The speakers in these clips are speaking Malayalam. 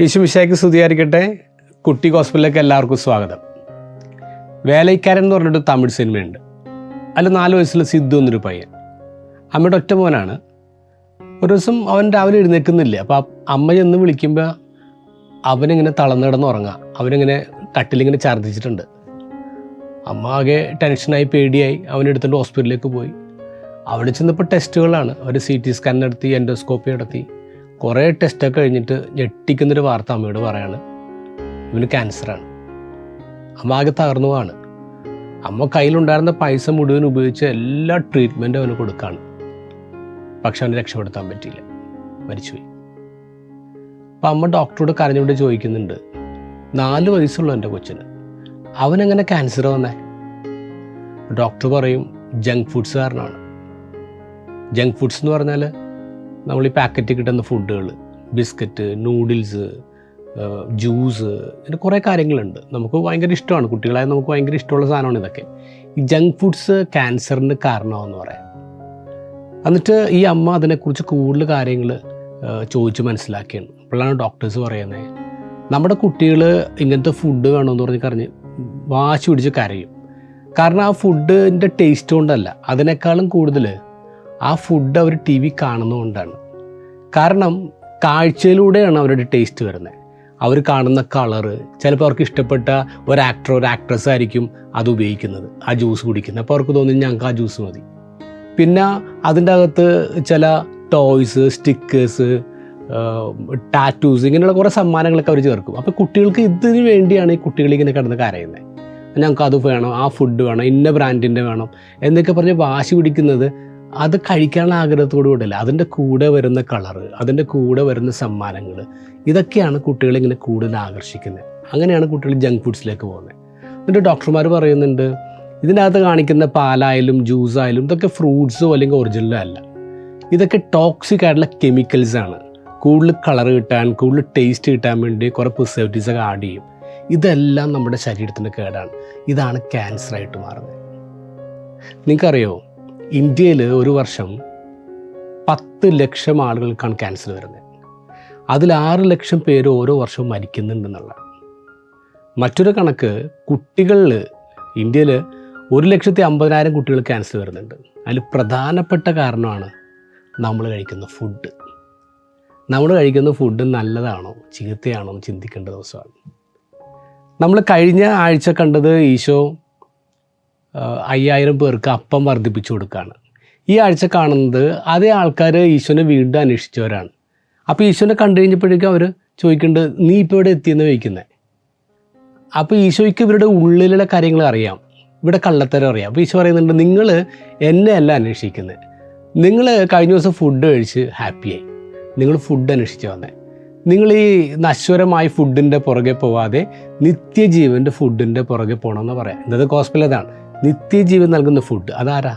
യേശുമിശായ്ക്ക് സ്തുതിയായിരിക്കട്ടെ. കുട്ടി ഹോസ്പിറ്റലിലേക്ക് എല്ലാവർക്കും സ്വാഗതം. വേലൈക്കാരൻ എന്ന് പറഞ്ഞിട്ട് തമിഴ് സിനിമയുണ്ട്. അതിൽ നാല് വയസ്സിൽ സിദ്ധു എന്നൊരു പയ്യൻ. അമ്മയുടെ ഒറ്റ മോനാണ്. ഒരു ദിവസം അവൻ രാവിലെ എഴുന്നേൽക്കുന്നില്ല. അപ്പോൾ അമ്മ ചെന്ന് വിളിക്കുമ്പോൾ അവനിങ്ങനെ തളർന്നിടന്ന് ഉറങ്ങാം. അവനിങ്ങനെ കട്ടിലിങ്ങനെ ഛർദ്ദിച്ചിട്ടുണ്ട്. അമ്മ ആകെ ടെൻഷനായി പേടിയായി അവനെടുത്തിട്ട് ഹോസ്പിറ്റലിലേക്ക് പോയി. അവിടെ ചെന്നപ്പോൾ ടെസ്റ്റുകളാണ്. അവർ സി ടി സ്കാൻ നടത്തി എൻഡോസ്കോപ്പി നടത്തി. കുറേ ടെസ്റ്റൊക്കെ കഴിഞ്ഞിട്ട് ഞെട്ടിക്കുന്നൊരു വാർത്ത അമ്മയോട് പറയാണ്. ഇവന് ക്യാൻസറാണ് അമ്മ ആകെ തകർന്നു പോവാണ്. അമ്മ കയ്യിലുണ്ടായിരുന്ന പൈസ മുഴുവൻ ഉപയോഗിച്ച് എല്ലാ ട്രീറ്റ്മെന്റും അവന് കൊടുക്കുകയാണ് പക്ഷെ അവനെ രക്ഷപ്പെടുത്താൻ പറ്റിയില്ല. മരിച്ചുപോയി. അപ്പം അമ്മ ഡോക്ടറോട് കരഞ്ഞുകൊണ്ട് ചോദിക്കുന്നുണ്ട്. നാല് വയസ്സുള്ള എന്റെ കൊച്ചിന്. അവനെങ്ങനെ ക്യാൻസർ വന്നേ? ഡോക്ടർ പറയും ജങ്ക് ഫുഡ്സ് കാരണമാണ് ജങ്ക് ഫുഡ്സ് എന്ന് പറഞ്ഞാൽ നമ്മൾ ഈ പാക്കറ്റിൽ കിട്ടുന്ന ഫുഡുകൾ ബിസ്ക്കറ്റ് നൂഡിൽസ് ജ്യൂസ് ഇങ്ങനെ കുറേ കാര്യങ്ങളുണ്ട്. നമുക്ക് ഭയങ്കര ഇഷ്ടമാണ്. കുട്ടികളായ നമുക്ക് ഭയങ്കര ഇഷ്ടമുള്ള സാധനമാണ് ഇതൊക്കെ. ഈ ജങ്ക് ഫുഡ്സ് ക്യാൻസറിന് കാരണമാണെന്ന് പറയാം. എന്നിട്ട് ഈ അമ്മ അതിനെക്കുറിച്ച് കൂടുതൽ കാര്യങ്ങൾ ചോദിച്ച് മനസ്സിലാക്കിയാണ്. അപ്പോഴാണ് ഡോക്ടേഴ്സ് പറയുന്നത് നമ്മുടെ കുട്ടികൾ ഇങ്ങനത്തെ ഫുഡ് വേണമെന്ന് പറഞ്ഞ് കറിഞ്ഞ് വാശി പിടിച്ച് കരയും. കാരണം ആ ഫുഡിന്റെ ടേസ്റ്റ് കൊണ്ടല്ല. അതിനേക്കാളും കൂടുതൽ ആ ഫുഡ് അവർ ടി വി കാണുന്നതുകൊണ്ടാണ്. കാരണം കാഴ്ചയിലൂടെയാണ് അവരുടെ ടേസ്റ്റ് വരുന്നത്. അവർ കാണുന്ന കളറ് ചിലപ്പോൾ അവർക്ക് ഇഷ്ടപ്പെട്ട ഒരു ആക്ടർ ഒരു ആക്ട്രസ് ആയിരിക്കും അത് ഉപയോഗിക്കുന്നത് ആ ജ്യൂസ് കുടിക്കുന്നത്. അപ്പോൾ അവർക്ക് തോന്നി ഞങ്ങൾക്ക് ആ ജ്യൂസ് മതി. പിന്നെ അതിന്റെ അകത്ത് ചില ടോയ്സ് സ്റ്റിക്കേഴ്സ് ടാറ്റൂസ് ഇങ്ങനെയുള്ള കുറേ സമ്മാനങ്ങളൊക്കെ അവർ ചേർക്കും. അപ്പോൾ കുട്ടികൾക്ക് ഇതിന് വേണ്ടിയാണ് ഈ കുട്ടികൾ ഇങ്ങനെ കിടന്ന് കരയുന്നത്. ഞങ്ങൾക്ക് അത് വേണം ആ ഫുഡ് വേണം ഇന്ന ബ്രാൻഡിന്റെ വേണം എന്നൊക്കെ പറഞ്ഞ് വാശി പിടിക്കുന്നത് അത് കഴിക്കാനുള്ള ആഗ്രഹത്തോടു കൂടിയല്ല. അതിന്റെ കൂടെ വരുന്ന കളറ് അതിന്റെ കൂടെ വരുന്ന സമ്മാനങ്ങൾ ഇതൊക്കെയാണ് കുട്ടികളെ ഇങ്ങനെ കൂടുതൽ ആകർഷിക്കുന്നത് അങ്ങനെയാണ് കുട്ടികൾ ജങ്ക് ഫുഡ്സിലേക്ക് പോകുന്നത് എന്നിട്ട് ഡോക്ടർമാർ പറയുന്നുണ്ട് ഇതിനകത്ത് കാണിക്കുന്ന പാലായാലും ജ്യൂസായാലും ഇതൊക്കെ ഫ്രൂട്ട്സോ അല്ലെങ്കിൽ ഒറിജിനലോ അല്ല. ഇതൊക്കെ ടോക്സിക് ആയിട്ടുള്ള കെമിക്കൽസാണ് കൂടുതൽ കളർ കിട്ടാൻ കൂടുതൽ ടേസ്റ്റ് കിട്ടാൻ വേണ്ടി കുറേ പ്രിസർവേറ്റീവ്സ് ഒക്കെ ആഡ് ചെയ്യും. ഇതെല്ലാം നമ്മുടെ ശരീരത്തിന് കേടാണ്. ഇതാണ് ക്യാൻസറായിട്ട് മാറുന്നത് നിങ്ങൾക്കറിയോ ഇന്ത്യയിൽ ഒരു വർഷം പത്ത് ലക്ഷം ആളുകൾക്കാണ് ക്യാൻസർ വരുന്നത്. അതിൽ ആറ് ലക്ഷം പേര് ഓരോ വർഷവും മരിക്കുന്നുണ്ടെന്നുള്ളതാണ്. മറ്റൊരു കണക്ക് കുട്ടികളിൽ ഇന്ത്യയിൽ ഒരു ലക്ഷത്തി അമ്പതിനായിരം കുട്ടികൾ ക്യാൻസർ വരുന്നുണ്ട്. അതിൽ പ്രധാനപ്പെട്ട കാരണമാണ് നമ്മൾ കഴിക്കുന്ന ഫുഡ്. നമ്മൾ കഴിക്കുന്ന ഫുഡ് നല്ലതാണോ ചീത്തയാണോ എന്ന് ചിന്തിക്കേണ്ട ദിവസമാണ്. നമ്മൾ കഴിഞ്ഞ ആഴ്ച കണ്ടത് ഈശോ അയ്യായിരം പേർക്ക് അപ്പം വർദ്ധിപ്പിച്ചു കൊടുക്കുകയാണ് ഈ ആഴ്ച കാണുന്നത് അതേ ആൾക്കാർ ഈശോനെ വീണ്ടും അന്വേഷിച്ചവരാണ്. അപ്പോൾ ഈശോനെ കണ്ടു കഴിഞ്ഞപ്പോഴേക്കും അവർ ചോദിക്കേണ്ടത് നീ ഇപ്പോൾ ഇവിടെ എത്തിയെന്ന് ചോദിക്കുന്നത് അപ്പോൾ ഈശോയ്ക്ക് ഇവരുടെ ഉള്ളിലുള്ള കാര്യങ്ങൾ അറിയാം. ഇവിടെ കള്ളത്തരം അറിയാം. അപ്പോൾ ഈശോ പറയുന്നുണ്ട് നിങ്ങൾ എന്നെ അല്ല അന്വേഷിക്കുന്നത് നിങ്ങൾ കഴിഞ്ഞ ദിവസം ഫുഡ് കഴിച്ച് ഹാപ്പിയായി നിങ്ങൾ ഫുഡ് അന്വേഷിച്ച് വന്നേ. നിങ്ങൾ ഈ നശ്വരമായ ഫുഡിന്റെ പുറകെ പോവാതെ നിത്യജീവന്റെ ഫുഡിന്റെ പുറകെ പോകണമെന്ന് പറയാം. ഇന്നത് ഗോസ്പിൽ അതാണ് നിത്യജീവൻ നൽകുന്ന ഫുഡ് അതാരാ?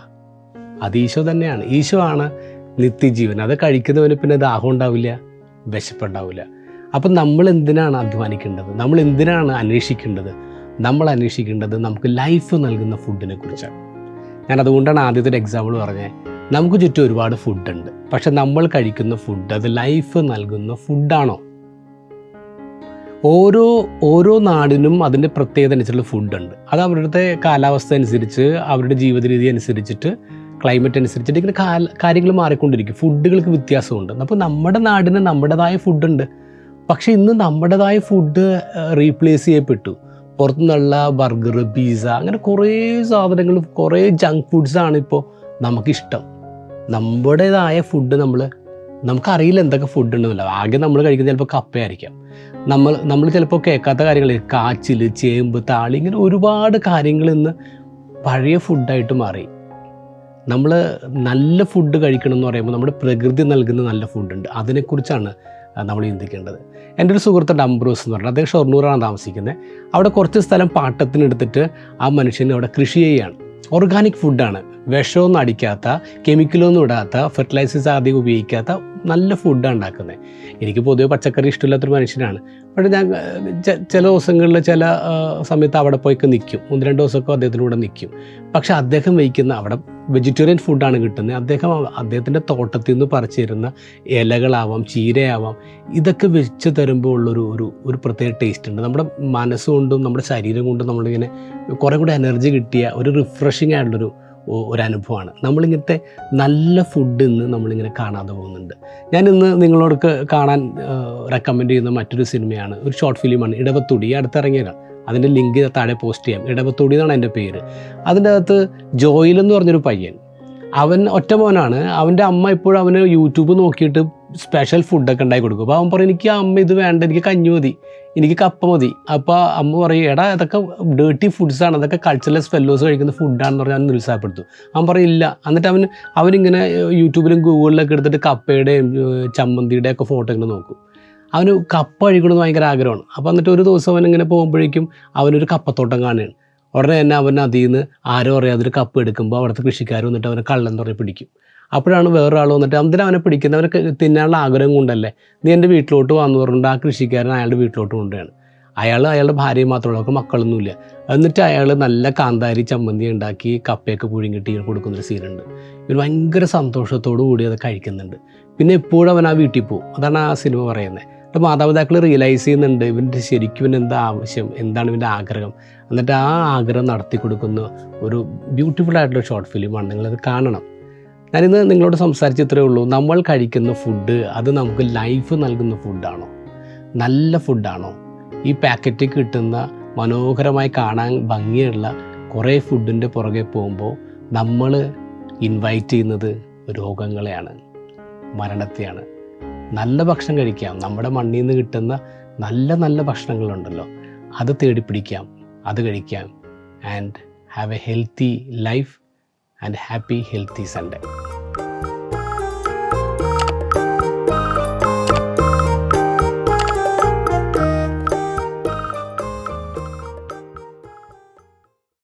അത് ഈശോ തന്നെയാണ്. ഈശോ ആണ് നിത്യജീവൻ. അത് കഴിക്കുന്നവന് പിന്നെ ദാഹം ഉണ്ടാവില്ല വിശപ്പുണ്ടാവില്ല. അപ്പം നമ്മൾ എന്തിനാണ് അധ്വാനിക്കേണ്ടത്? നമ്മൾ എന്തിനാണ് അന്വേഷിക്കേണ്ടത്? നമ്മൾ അന്വേഷിക്കേണ്ടത് നമുക്ക് ലൈഫ് നൽകുന്ന ഫുഡിനെ കുറിച്ചാണ്. ഞാൻ അതുകൊണ്ടാണ് ആദ്യത്തെ ഒരു എക്സാമ്പിൾ പറഞ്ഞത്. നമുക്ക് ചുറ്റും ഒരുപാട് ഫുഡുണ്ട് പക്ഷെ നമ്മൾ കഴിക്കുന്ന ഫുഡ് അത് ലൈഫ് നൽകുന്ന ഫുഡാണോ ഓരോ ഓരോ നാടിനും അതിന്റെ പ്രത്യേകത അനുസരിച്ചുള്ള ഫുഡുണ്ട്. അത് അവരുടെ കാലാവസ്ഥ അനുസരിച്ച് അവരുടെ ജീവിത രീതി അനുസരിച്ചിട്ട് ക്ലൈമറ്റ് അനുസരിച്ചിട്ട് ഇങ്ങനെ കാര്യങ്ങൾ മാറിക്കൊണ്ടിരിക്കും. ഫുഡുകൾക്ക് വ്യത്യാസമുണ്ട്. അപ്പോൾ നമ്മുടെ നാടിന് നമ്മുടേതായ ഫുഡുണ്ട്. പക്ഷേ ഇന്ന് നമ്മുടേതായ ഫുഡ് റീപ്ലേസ് ചെയ്യപ്പെട്ടു. പുറത്തുനിന്നുള്ള ബർഗർ പിസ്സ അങ്ങനെ കുറേ സാധനങ്ങൾ കുറേ ജങ്ക് ഫുഡ്സാണ് ഇപ്പോൾ നമുക്കിഷ്ടം. നമ്മുടേതായ ഫുഡ് നമ്മൾ നമുക്കറിയില്ല എന്തൊക്കെ ഫുഡ് ഉണ്ടെന്നില്ല ആകെ നമ്മൾ കഴിക്കുന്നത് ചിലപ്പോൾ കപ്പയായിരിക്കാം. നമ്മൾ നമ്മൾ ചിലപ്പോൾ കേൾക്കാത്ത കാര്യങ്ങൾ കാച്ചിൽ ചേമ്പ് താളി ഇങ്ങനെ ഒരുപാട് കാര്യങ്ങൾ ഇന്ന് പഴയ ഫുഡായിട്ട് മാറി. നമ്മൾ നല്ല ഫുഡ് കഴിക്കണം എന്ന് പറയുമ്പോൾ നമ്മുടെ പ്രകൃതി നൽകുന്ന നല്ല ഫുഡുണ്ട് അതിനെക്കുറിച്ചാണ് നമ്മൾ ചിന്തിക്കേണ്ടത്. എന്റെ ഒരു സുഹൃത്തുണ്ട് അംബ്രോസ് എന്ന് പറഞ്ഞാൽ അദ്ദേഹം ഷൊർണൂറാണ് താമസിക്കുന്നത്. അവിടെ കുറച്ച് സ്ഥലം പാട്ടത്തിനെടുത്തിട്ട് ആ മനുഷ്യനെ അവിടെ കൃഷി ചെയ്യുകയാണ് ഓർഗാനിക് ഫുഡാണ് വിഷമൊന്നും അടിക്കാത്ത കെമിക്കലൊന്നും ഇടാത്ത ഫെർട്ടിലൈസേഴ്സ് അധികം ഉപയോഗിക്കാത്ത നല്ല ഫുഡാണ് ഉണ്ടാക്കുന്നത് എനിക്ക് പൊതുവെ പച്ചക്കറി ഇഷ്ടമില്ലാത്തൊരു മനുഷ്യനാണ്. പക്ഷേ ഞാൻ ചില ദിവസങ്ങളിൽ ചില സമയത്ത് അവിടെ പോയിക്ക് നിൽക്കും ഒന്ന് രണ്ട് ദിവസമൊക്കെ അദ്ദേഹത്തിന്റെ കൂടെ നിൽക്കും പക്ഷെ അദ്ദേഹം വയ്ക്കുന്ന അവിടെ വെജിറ്റേറിയൻ ഫുഡാണ് കിട്ടുന്നത് അദ്ദേഹം അദ്ദേഹത്തിന്റെ തോട്ടത്തിൽ നിന്ന് പറിച്ചു തരുന്ന ഇലകളാവാം ചീരയാവാം ഇതൊക്കെ വെച്ച് തരുമ്പോൾ ഉള്ളൊരു ഒരു ഒരു പ്രത്യേക ടേസ്റ്റ് ഉണ്ട്. നമ്മുടെ മനസ്സുകൊണ്ടും നമ്മുടെ ശരീരം കൊണ്ടും നമ്മളിങ്ങനെ കുറേ കൂടെ എനർജി കിട്ടിയ ഒരു റിഫ്രഷിങ് ആയിട്ടുള്ളൊരു ഒ- ഒരു അനുഭവമാണ് നമ്മളിങ്ങനത്തെ നല്ല ഫുഡ് ഇന്ന് നമ്മളിങ്ങനെ കാണാതെ പോകുന്നുണ്ട്. ഞാൻ ഇന്ന് നിങ്ങളോടൊക്കെ കാണാൻ റെക്കമെൻഡ് ചെയ്യുന്ന മറ്റൊരു സിനിമയാണ്. ഒരു ഷോർട്ട് ഫിലിമാണ് ഇടവത്തുടി. ഈ അടുത്തിറങ്ങിയതാണ്. അതിന്റെ ലിങ്ക് താഴെ പോസ്റ്റ് ചെയ്യാം. ഇടവത്തുടി എന്നാണ് എന്റെ പേര്. അതിന്റെ അകത്ത് ജോയിൽ എന്ന് പറഞ്ഞൊരു പയ്യൻ. അവൻ ഒറ്റ മോനാണ് അവന്റെ അമ്മ ഇപ്പോഴും അവന് യൂട്യൂബ് നോക്കിയിട്ട് സ്പെഷ്യൽ ഫുഡൊക്കെ ഉണ്ടാക്കി കൊടുക്കും. അപ്പോൾ അവൻ പറയും എനിക്ക് അമ്മ ഇത് വേണ്ട എനിക്ക് കഞ്ഞി മതി എനിക്ക് കപ്പ മതി. അപ്പോൾ അമ്മ പറയും എടാ അതൊക്കെ ഡേർട്ടി ഫുഡ്സാണ് അതൊക്കെ കൾച്ചറൽ ഫെല്ലോസ് കഴിക്കുന്ന ഫുഡാണെന്ന് പറഞ്ഞാൽ അവൻ നിരുത്സാഹപ്പെടുത്തു. അവൻ പറയും ഇല്ല. എന്നിട്ട് അവൻ അവനിങ്ങനെ യൂട്യൂബിലും ഗൂഗിളിലൊക്കെ എടുത്തിട്ട് കപ്പയുടെയും ചമ്മന്തിയുടെ ഒക്കെ ഫോട്ടോ ഇങ്ങനെ നോക്കും. അവന് കപ്പ കഴിക്കണമെന്ന് ഭയങ്കര ആഗ്രഹമാണ്. അപ്പോൾ എന്നിട്ട് ഒരു ദിവസം അവൻ ഇങ്ങനെ പോകുമ്പോഴേക്കും അവനൊരു കപ്പത്തോട്ടം കാണുകയാണ്. ഉടനെ തന്നെ അവൻ അതിൽ നിന്ന് ആരോ അറിയാതെ ഒരു കപ്പ് എടുക്കുമ്പോൾ അവിടുത്തെ കൃഷിക്കാർ വന്നിട്ട് അവനെ കള്ളൻ പറഞ്ഞ് പിടിക്കും. അപ്പോഴാണ് വേറൊരാൾ വന്നിട്ട് എന്തിനാ അവനെ പിടിക്കുന്നത് അവനെ തിന്നാനുള്ള ആഗ്രഹം കൊണ്ടല്ലേ? നീ എന്റെ വീട്ടിലോട്ട് വന്നു പറഞ്ഞിട്ട് ആ കൃഷിക്കാരൻ അയാളുടെ വീട്ടിലോട്ട് കൊണ്ടുപോയാണ് അയാൾ അയാളുടെ ഭാര്യയും മാത്രമല്ല അവർക്ക് മക്കളൊന്നുമില്ല. എന്നിട്ട് അയാൾ നല്ല കാന്താരി ചമ്മന്തി ഉണ്ടാക്കി കപ്പയൊക്കെ പുഴുങ്ങിട്ട് ഇങ്ങനെ കൊടുക്കുന്നൊരു സീനുണ്ട്. ഇവർ ഭയങ്കര സന്തോഷത്തോടു കൂടി അത് കഴിക്കുന്നുണ്ട്. പിന്നെ എപ്പോഴും അവൻ ആ വീട്ടിൽ പോകും അതാണ് ആ സിനിമ പറയുന്നത്. അപ്പോൾ മാതാപിതാക്കൾ റിയലൈസ് ചെയ്യുന്നുണ്ട് ഇവന്റെ ശരിക്കും ഇവൻ എന്താ ആവശ്യം എന്താണ് ഇവന്റെ ആഗ്രഹം. എന്നിട്ട് ആ ആഗ്രഹം നടത്തി കൊടുക്കുന്ന ഒരു ബ്യൂട്ടിഫുൾ ആയിട്ടുള്ള ഷോർട്ട് ഫിലിമാണ് നിങ്ങളത് കാണണം. ഞാനിന്ന് നിങ്ങളോട് സംസാരിച്ച് ഇത്രയേ ഉള്ളൂ. നമ്മൾ കഴിക്കുന്ന ഫുഡ് അത് നമുക്ക് ലൈഫ് നൽകുന്ന ഫുഡാണോ നല്ല ഫുഡാണോ ഈ പാക്കറ്റിൽ കിട്ടുന്ന മനോഹരമായി കാണാൻ ഭംഗിയുള്ള കുറേ ഫുഡിന്റെ പുറകെ പോകുമ്പോൾ നമ്മൾ ഇൻവൈറ്റ് ചെയ്യുന്നത് രോഗങ്ങളെയാണ് മരണത്തെയാണ്. നല്ല ഭക്ഷണം കഴിക്കാം. നമ്മുടെ മണ്ണിൽ നിന്ന് കിട്ടുന്ന നല്ല നല്ല ഭക്ഷണങ്ങളുണ്ടല്ലോ. അത് തേടിപ്പിടിക്കാം അത് കഴിക്കാം. And have a healthy life and happy healthy Sunday